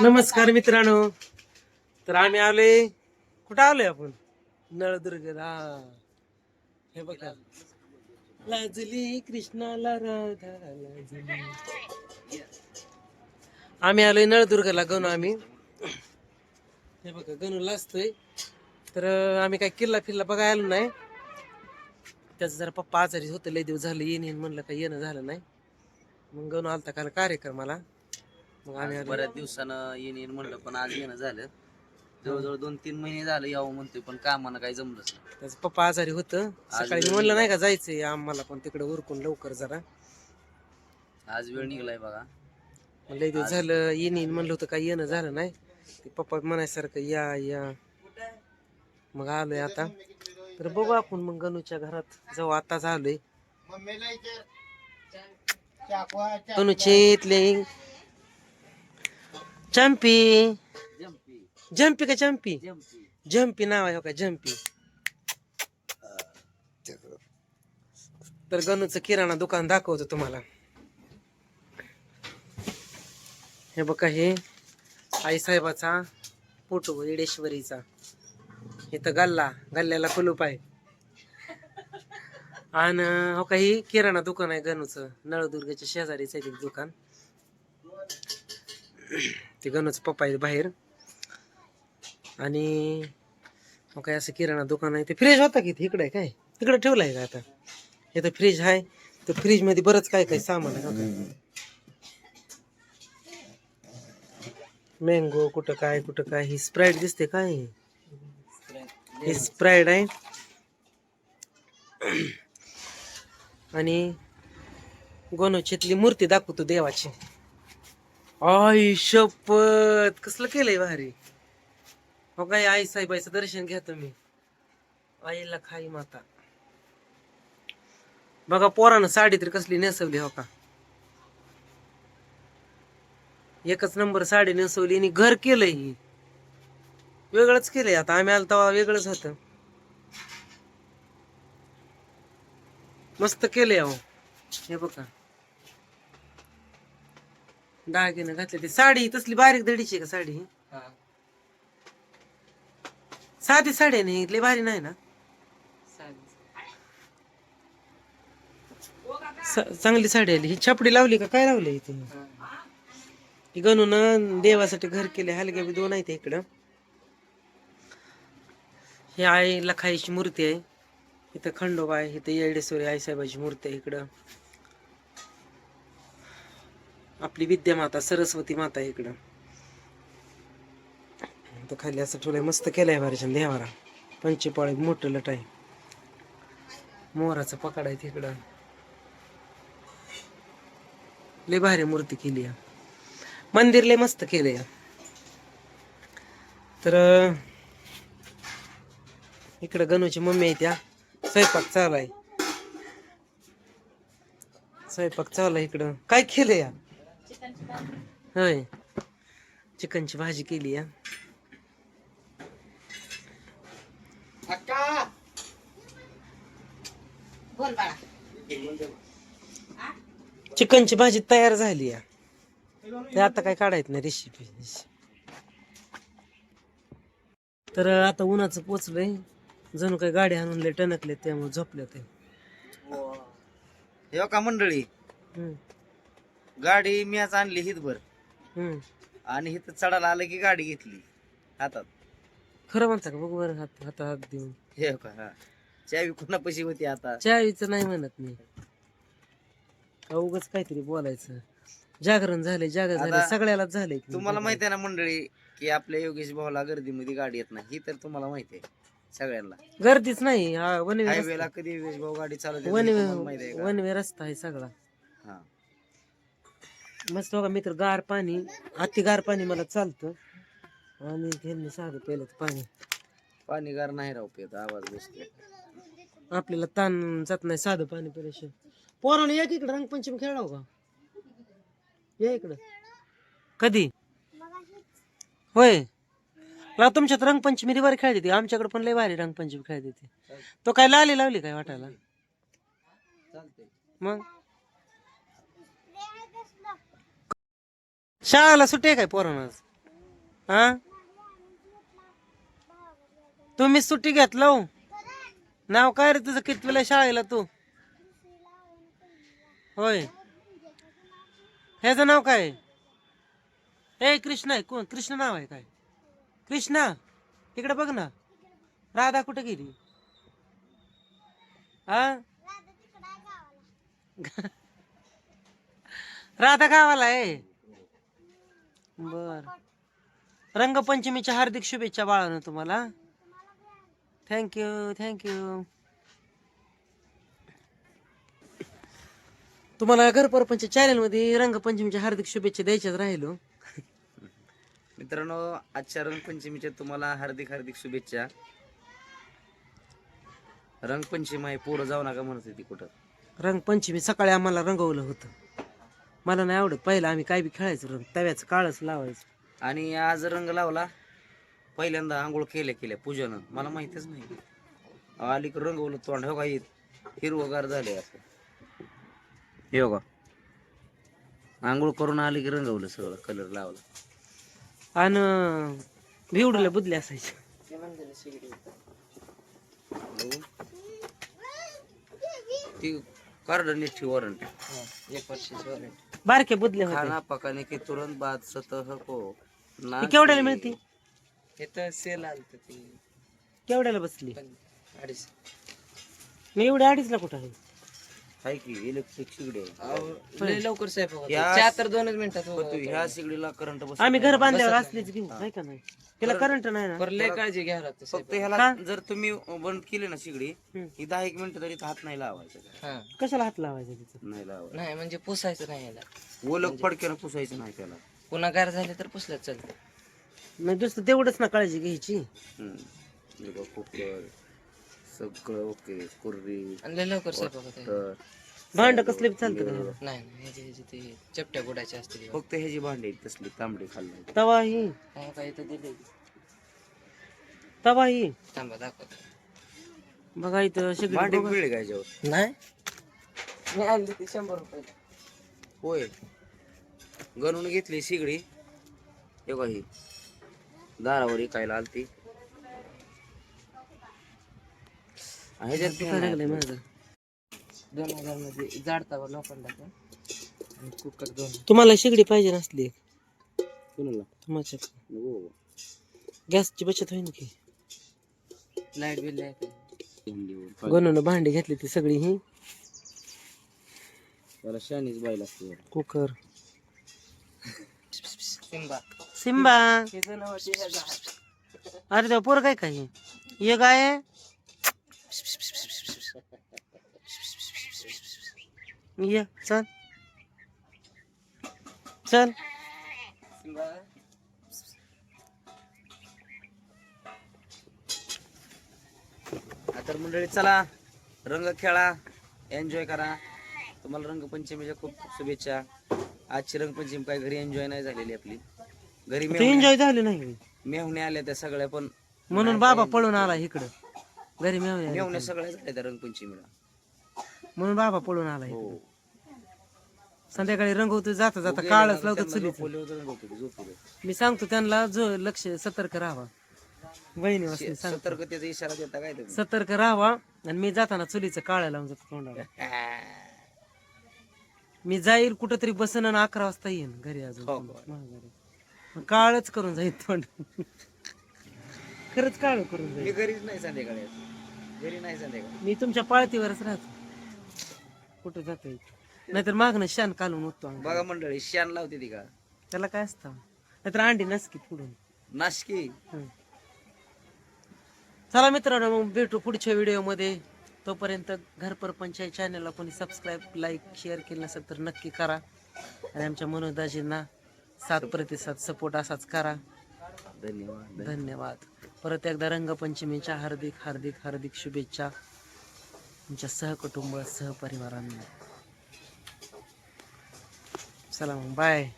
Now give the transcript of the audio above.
नमस्कार मित्रांनो. तर आम्ही आलोय. कुठं आलोय आपण? नळदुर्ग हा हे बघा. लाजली कृष्णाला राधा लाजली. आम्ही आलोय नळदुर्गला गणू आम्ही. हे बघा गणू लाजतोय तर आम्ही काय किल्ला फिरला बघायला आलो नाही. त्याचं जरा पप्पा आजारी होतं लय दिवस झालं येईन म्हणलं काही येणं झालं नाही. मग गणू आलता काल कार्यक्रमाला. मग आम्ही आज आलो. बऱ्याच दिवसानं येईन येईन म्हणलं पण आज येणं झालं. जवळजवळ दोन तीन महिने झालं यावं म्हणतोय पण कामानं काही जमलंच नाही. त्याचं पप्पा आजारी होतं. सकाळी मी म्हणलं नाही का जायचंय. आम्हाला पण तिकडे उरकून लवकर जरा. आज वेळ निघलाय बघा. लय दिवस झालं येईन येईन म्हणलं होतं काही येणं झालं नाही. ते पप्पा म्हणायसारखं या या. मग आलोय आता. तर बघू आपण मग गणूच्या घरात जाऊ. आताच आलोय गणूचे इथले चंपी जम्पी का चंपी जम्पी नाव आहे हो का जंपी तर गणूचं किराणा दुकान दाखवतो तुम्हाला हे बघा हे आई साहेबाचा फोटो येडेश्वरीचा इथं गल्ला गल्ल्याला कुलूप आहे आणि हो का ही किराणा दुकान आहे गणूचं नळदुर्गच्या शेजारीच आहे दुकान ते गणच पप्पा आहेत बाहेर. आणि मग काय असं किराणा दुकान आहे ते फ्रीज होता की इकडे आहे काय? तिकडे ठेवलं आहे का आता? इथं फ्रीज आहे तर फ्रीजमध्ये बरंच काय काय सामान आहे हो का? मँगो कुठं काय कुठं काय? ही स्प्राईट दिसते काय? ही स्प्राईट आहे. आणि गोनोचीतली मूर्ती दाखवतो देवाची. आई शपथ. कसलं केलंय भारी? हो काय आई साहेबाईचं दर्शन घ्या तुम्ही. आईला खाई माता. बघा पोरानं साडी तरी कसली नेसवली हो का? एकच नंबर साडी नेसवली आणि घर केलंय ही. वेगळंच केलंय आता. आम्ही आलो तेव्हा वेगळंच होत. मस्त केलंय अहो. हे बघा. दागिने घातले ती. साडी तसली बारीक दडीची आहे का साडी? ही? साधी साडी आहे नाही लय भारी नाही ना? स- चांगली साडी आली. ही छपडी लावली का? काय लावली इथे? ही. गणून देवासाठी घर केले हलग्या बी दोन आहेत इकडं. ही आई लखाईची मूर्ती आहे. इथं खंडोबा आहे इथं येडेश्वरी आईसाहेबाची मूर्ती आहे इकडं. आपली विद्यामाता सरस्वती माता आहे इकडं. तर खाली असं ठेवलंय मस्त केलंय भारीच्या देवारा पंचपाळी मोठं लट आहे. मोहराचं पकड आहे तिकडं. लय भारी मूर्ती केली या मंदिर लय मस्त केलंय. तर इकडं गणूची मम्मी आहे त्या. स्वयंपाक चालाय स्वयंपाक चालाय इकडं. काय केलंय? या होय. चिकनची भाजी केली या चिकनची भाजी तयार झाली या ते आता काय काढायचं नाही रेसिपी तर आता उन्हाचं पोचलंय. जणू काही गाडी आणून लय टणकले त्यामुळे झोपले ते हे का मंडळी? हम्म, गाडी मी आज आणली हितभर. हम्म. आणि हिथं चढायला आलं की गाडी घेतली. हातात. खरं म्हणता का? बघ बरं हात हात हात देऊन. हे का हा चावी कोणापाशी होती आता? चावीचं नाही म्हणत मी. उगच काहीतरी बोलायचं. जागरण झाले जागर झाले आता सगळ्यालाच झाले तुम्हाला माहिती आहे ना मंडळी की आपल्या योगेश भाऊला गर्दीमध्ये गाडी येत नाही. ही तर तुम्हाला माहिती आहे सगळ्यांना. गर्दीच नाही. हा वनवे हायवेला कधी योगेश भाऊ गाडी चालवते वनवे माहिती आहे का? वनवे रस्ता आहे सगळा. हा. मस्त बघा मित्र गार पाणी अति गार पाणी मला चालतं. आणि त्यांनी साधं पहिलं पाणी. पाणी गार नाही राहू पेत आवाज बसतो आपल्याला ताण जात नाही साधं पाणी पिल्याशी पोराने या की इकडं रंगपंचमी खेळाव का? या इकडं. कधी? होय. ला तुमच्यात रंगपंचमी लई भारी खेळते ती आमच्याकडे पण लय भारी रंगपंचमी खेळते ती तो काय लाली लावली काय वाटायला? मग? शाळेला सुट्टी आहे काय पोरांना हा? तुम्ही सुट्टी घेतलं हो. नाव काय रे तुझं? कितवीला शाळेला तू? होय. ह्याचं नाव काय? आहे? ए कृष्ण आहे. कोण? कृष्ण नाव आहे काय? कृष्णा? इकडे बघ ना. राधा कुठे गेली? हा राधा गावाला आहे. बर. रंगपंचमीच्या हार्दिक शुभेच्छा बाळानं तुम्हाला. थँक्यू थँक्यू तुम्हाला घरपरपंच चॅनलमध्ये रंगपंचमीच्या हार्दिक शुभेच्छा द्यायच्याच राहिलो. मित्रांनो आजच्या रंगपंचमीच्या तुम्हाला हार्दिक हार्दिक शुभेच्छा. रंगपंचमी आहे पोरं जाऊ नका म्हणत होती कुठं. रंगपंचमी सकाळी आम्हाला रंगवलं होतं. मला नाही आवडत. पहिलं आम्ही काय बी खेळायचो रंग तव्याचं काळच लावायचं. आणि आज रंग लावला. पहिल्यांदा आंघोळ केल्या केल्या पूजन. मला माहितीच नाही. अलीकडे रंगवलं तोंड. हो काही हिरवगार झाले असं. हे बघा. आंघोळ करून आली की रंगवलं सगळं कलर लावला. आणि भिवडूला बुदले असायचे. ती वॉरंटी एक वर्षाची बारके बुदले होते. खाना पकाने की तुरंत बाद सतह को ना केवढ्याला मिळती? तर सेल आलत ती. केवढ्याला बसली? अडीच. मी एवढे अडीचला कुठं आहे? आहे की इलेक्ट्रिक शिगडी. लवकर स्वयंपाक तर दोनच मिनिटात ह्या शिगडीला करंट बस आम्ही घर बांधल्यावर असलीच घेऊ नाही का नाही? तिला करंट नाही ना? लय काळजी घ्या फक्त ह्याला का? जर तुम्ही बंद केले ना शिगडी हम्म. ही दहा एक मिनिटं तरी हात नाही लावायचा. कशाला हात लावायचा तिथं? नाही लावायचं. नाही म्हणजे पुसायचं नाही याला. ओलक फडक्यानं पुसायचं नाही त्याला. पुन्हा गार झाले तर पुसलं चालतं नाही दुसरं तेवढंच ना काळजी घ्यायची. हम्म. हे बघ, कुकर सगळं ओके कुर्री आणि लय लवकर स्वयंपाक होते तर भांड कसले चालतं का? नाही नाही ह्याची ह्याची ते चपट्या बुडाचे असते ते. फक्त ह्याची भांडी आहेत तसली तांबडी खाल्ली. तवा ही. काय काय तर दिले. तवा ही. थांबा दाखवतो. बघा इथं भांडी मिळेल का नाही. मी आणली ती शंभर रुपये होय. गणून घेतली शिगडी. हे बघा ही. दारावर इकायला आलती. ह्याच्यात लागलंय आहे. माझं? दोन हजारमध्ये जाडता लोखंडाचा आणि कुकर दोन तुम्हाला शेगडी पाहिजे नसली कुणाला? तुमच्या नको बाबा. गॅसची बचत होईल की लाइट बिल आहे का? गणून भांडी घेतली ती सगळी ही त्याला शानीच बाई लागते जरा. कुकर सिम्बा सिम्बा हे. अरे तेव्हा पोर काय काय ये गाय आहे? ये चल. चल. तर मंडळी चला. रंग खेळा. एन्जॉय करा. तुम्हाला रंगपंचमीच्या खूप शुभेच्छा. आजची रंगपंचमी काय घरी एन्जॉय नाही झालेली आपली. घरी मेहुणे एन्जॉय झाले नाही. मेहुणे आल्या त्या सगळ्या पण म्हणून बाबा पळून आला इकडं. घरी आले. मेहुणे सगळ्या झाल्या त्या रंगपंचमीला. म्हणून बाबा पळून आला. हो. संध्याकाळी रंगवतो जाता जाता काळच लावतो झोपवलं. मी सांगतो त्यांना जो लक्ष सतर्क राहावा. बहिणी वाचली सांग सतर्कतेचा इशारा देता काय तुम्ही? सतर्क राहावा आणि मी जाताना चुलीचं काळ्या लावून जातो तोंडाला मी जाईल कुठंतरी बसन आणि अकरा वाजता येईन घरी अजून. हो. महागारी. मग काळच करून जाईल तोंड. खरंच काळ करून मी जाईल घरीच नाही संध्याकाळी घरी नाही संध्याकाळी. मी तुमच्या पाळतीवरच राहतो. कुठं जाता येईल नाहीतर मागणं शान कालून अंगावर. बघा मंडळी शान लावते ती का? त्याला काय असतं? नाहीतर अंडी नसकी पुढून. नाशकी. चला मित्रांनो मग भेटू पुढच्या व्हिडिओमध्ये. तोपर्यंत घरपरपंच या चॅनलला कोणी सबस्क्राईब लाईक शेअर केलं नसेल तर नक्की करा. आणि आमच्या मनोदाजींना सात प्रतिसाद सपोर्ट असाच करा. धन्यवाद. धन्यवाद. परत एकदा रंगपंचमीच्या हार्दिक हार्दिक हार्दिक शुभेच्छा. तुमच्या सहकुटुंब सहपरिवारांना. चला मग बाय